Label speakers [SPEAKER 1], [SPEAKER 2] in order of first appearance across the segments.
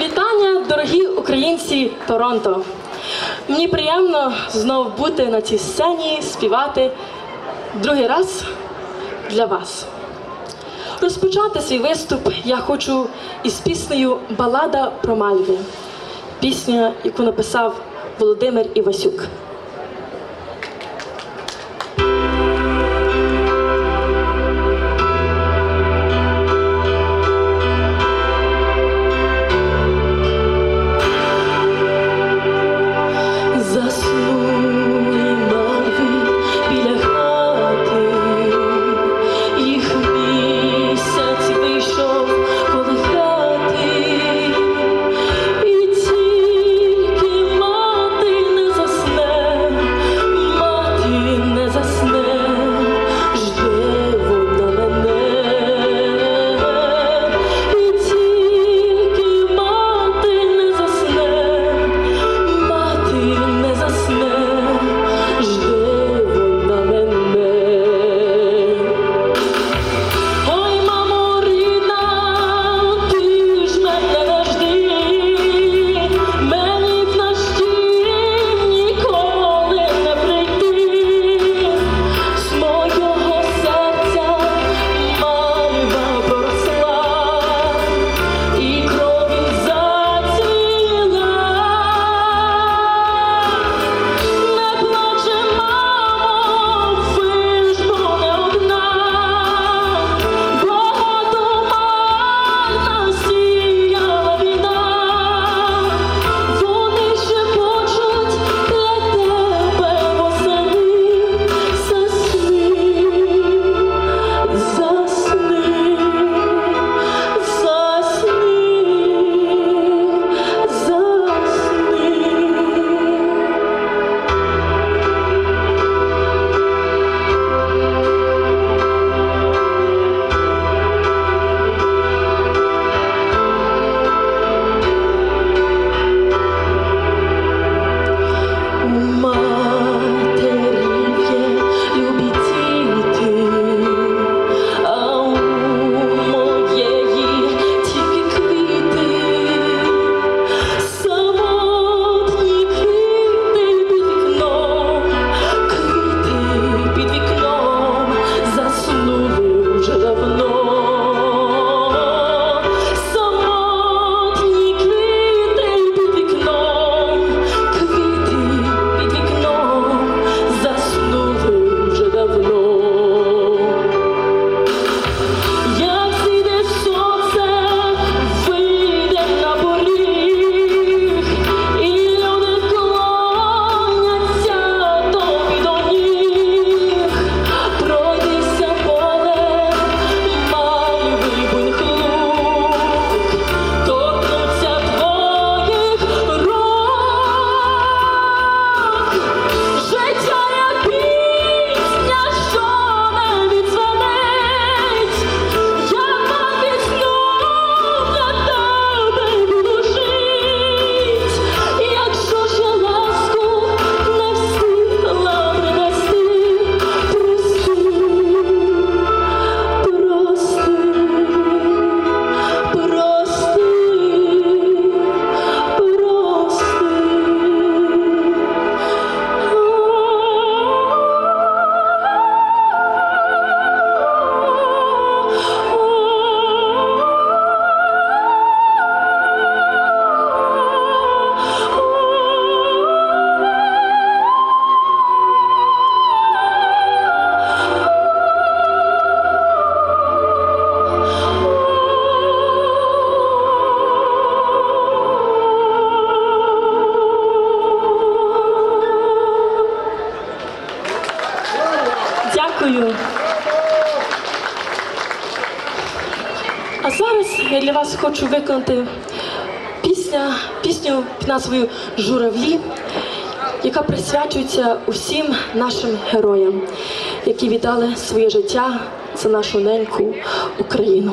[SPEAKER 1] Вітання, дорогі українці Торонто! Мені приємно знову бути на цій сцені, співати другий раз для вас. Розпочати свій виступ я хочу із піснею Балада про Мальві, пісня, яку написав Володимир Івасюк. Дякую. А зараз я для вас хочу виконати пісня, пісню під назвою Журавлі, яка присвячується усім нашим героям, які віддали своє життя за нашу неньку Україну.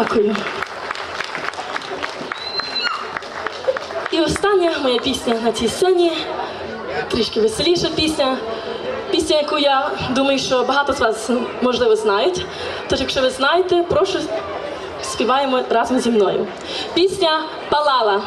[SPEAKER 1] Дякую. І остання моя пісня на цій сцені. Трішки веселіша пісня. Пісня, яку я думаю, що багато з вас можливо знають. Тож, якщо ви знаєте, прошу співаємо разом зі мною. Пісня Палала.